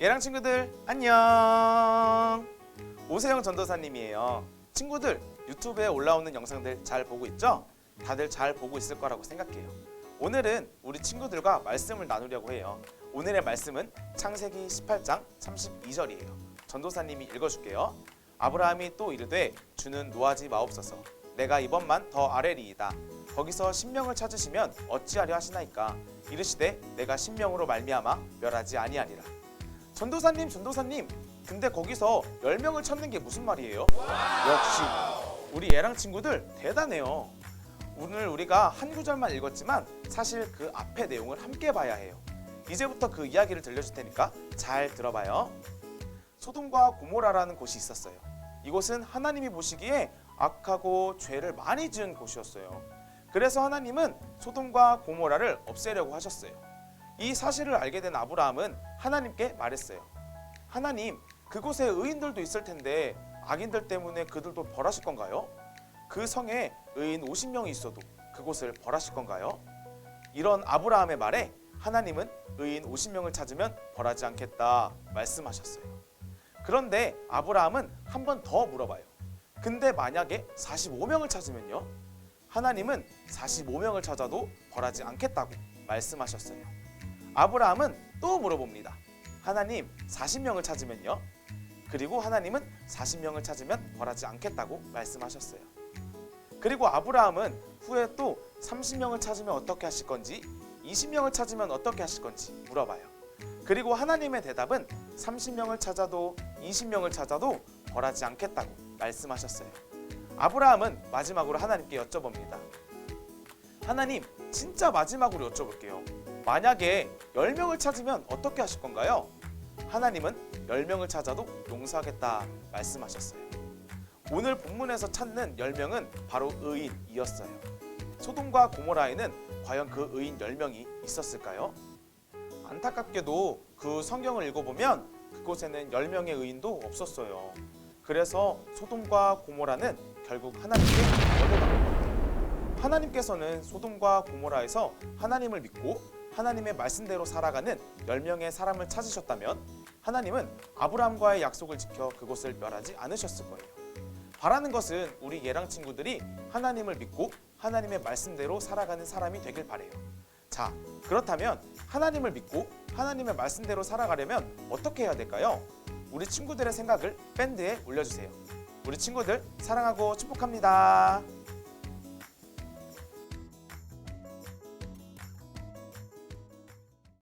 얘랑 친구들 안녕. 오세영 전도사님이에요. 친구들 유튜브에 올라오는 영상들 잘 보고 있죠? 다들 잘 보고 있을 거라고 생각해요. 오늘은 우리 친구들과 말씀을 나누려고 해요. 오늘의 말씀은 창세기 18장 32절이에요. 전도사님이 읽어줄게요. 아브라함이 또 이르되 주는 노하지 마옵소서. 내가 이번만 더 아뢰리이다. 거기서 신명을 찾으시면 어찌하려 하시나이까. 이르시되 내가 신명으로 말미암아 멸하지 아니하리라. 전도사님, 전도사님. 근데 거기서 열 명을 찾는 게 무슨 말이에요? 역시 우리 얘랑 친구들 대단해요. 오늘 우리가 한 구절만 읽었지만 사실 그 앞의 내용을 함께 봐야 해요. 이제부터 그 이야기를 들려줄 테니까 잘 들어봐요. 소돔과 고모라라는 곳이 있었어요. 이곳은 하나님이 보시기에 악하고 죄를 많이 지은 곳이었어요. 그래서 하나님은 소돔과 고모라를 없애려고 하셨어요. 이 사실을 알게 된 아브라함은 하나님께 말했어요. 하나님, 그곳에 의인들도 있을 텐데 악인들 때문에 그들도 벌하실 건가요? 그 성에 의인 50명이 있어도 그곳을 벌하실 건가요? 이런 아브라함의 말에 하나님은 의인 50명을 찾으면 벌하지 않겠다 말씀하셨어요. 그런데 아브라함은 한 번 더 물어봐요. 근데 만약에 45명을 찾으면요? 하나님은 45명을 찾아도 벌하지 않겠다고 말씀하셨어요. 아브라함은 또 물어봅니다. 하나님 40명을 찾으면요? 그리고 하나님은 40명을 찾으면 벌하지 않겠다고 말씀하셨어요. 그리고 아브라함은 후에 또 30명을 찾으면 어떻게 하실 건지 20명을 찾으면 어떻게 하실 건지 물어봐요. 그리고 하나님의 대답은 30명을 찾아도 20명을 찾아도 벌하지 않겠다고 말씀하셨어요. 아브라함은 마지막으로 하나님께 여쭤봅니다. 하나님, 진짜 마지막으로 여쭤볼게요. 만약에 10명을 찾으면 어떻게 하실 건가요? 하나님은 10명을 찾아도 용서하겠다 말씀하셨어요. 오늘 본문에서 찾는 10명은 바로 의인이었어요. 소돔과 고모라에는 과연 그 의인 10명이 있었을까요? 안타깝게도 그 성경을 읽어보면 그곳에는 10명의 의인도 없었어요. 그래서 소돔과 고모라는 결국 하나님께 넘어갑니다. 하나님께서는 소돔과 고모라에서 하나님을 믿고 하나님의 말씀대로 살아가는 10명의 사람을 찾으셨다면 하나님은 아브라함과의 약속을 지켜 그곳을 멸하지 않으셨을 거예요. 바라는 것은 우리 예랑 친구들이 하나님을 믿고 하나님의 말씀대로 살아가는 사람이 되길 바래요. 자, 그렇다면 하나님을 믿고 하나님의 말씀대로 살아가려면 어떻게 해야 될까요? 우리 친구들의 생각을 밴드에 올려주세요. 우리 친구들 사랑하고 축복합니다.